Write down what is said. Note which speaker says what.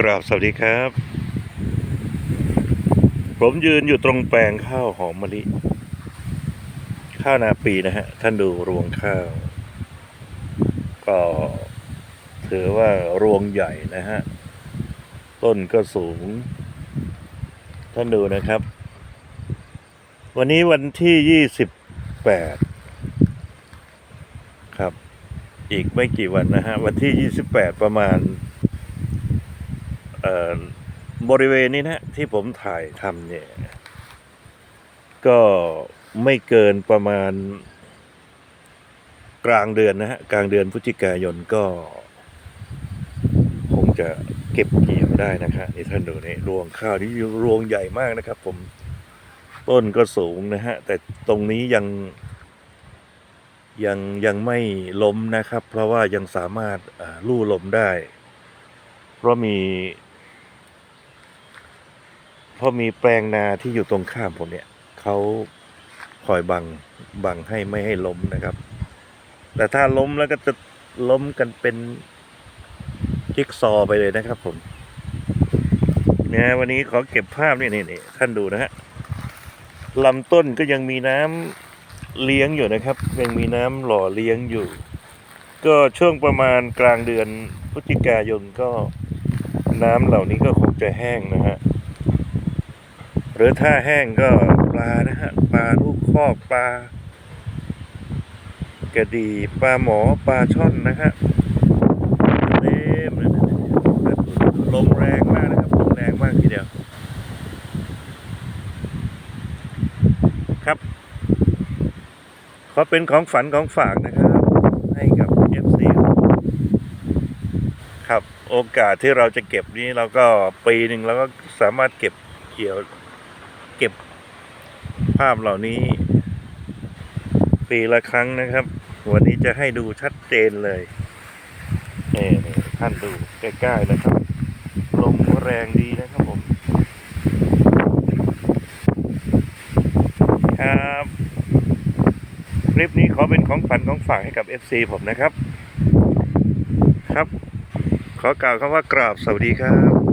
Speaker 1: กราบสวัสดีครับ ผมยืนอยู่ตรงแปลงข้าวหอมมะลิ ข้าวนาปีนะฮะ ท่านดูรวงข้าว ก็ถือว่ารวงใหญ่นะฮะ ต้นก็สูง ท่านดูนะครับ วันนี้วันที่ยี่สิบแปดครับ อีกไม่กี่วันนะฮะ วันที่ยี่สิบแปดประมาณ บริเวณนี้นะที่ผมถ่ายทำเนี่ย ก็ไม่เกินประมาณ กลางเดือนนะฮะกลางเดือนพฤศจิกายนก็ คงจะเก็บเกี่ยวได้นะครับนี่ท่านดูนี่รวงข้าวนี่รวงใหญ่มากนะครับ ผมต้นก็สูงนะฮะ แต่ตรงนี้ยังยังยังไม่ล้มนะครับ เพราะว่ายังสามารถลู่ลมได้ เพราะมี เพราะมีแปลงนาที่อยู่ตรงข้ามผมเนี่ยเขาคอยบังบังให้ไม่ให้ล้มนะครับ แต่ถ้าล้มแล้วก็จะล้มกันเป็นจิ๊กซอไปเลยนะครับ ผมเนี่ยวันนี้ขอเก็บภาพนี่นี่นี่ท่านดูนะฮะลำต้นก็ยังมีน้ำเลี้ยงอยู่นะครับ ยังมีน้ำหล่อเลี้ยงอยู่ ก็ช่วงประมาณกลางเดือนพฤศจิกายนก็น้ำเหล่านี้ก็คงจะแห้งนะฮะ รือถ้าแห้งก็ปลานะฮะปลาลูกคอกปลากระดีปลาหมอปลาช่อนนะฮะเต็มเลยนะลมแรงมากนะครับลมแรงมากทีเดียว ครับ ขอเป็นของฝันของฝากนะครับ ให้กับ FC ครับโอกาสที่เราจะเก็บนี้เราก็ปีหนึ่งเราก็สามารถเก็บเกี่ยว เก็บภาพเหล่านี้ ปีละครั้งนะครับ วันนี้จะให้ดูชัดเจนเลยนี่ท่านดูใกล้ๆนะครับลมแรงดีนะครับผม ครับ คลิปนี้ขอเป็นของฝันของฝากให้กับ FC ผมนะครับ ครับ ขอกล่าวคำว่ากราบสวัสดีครับ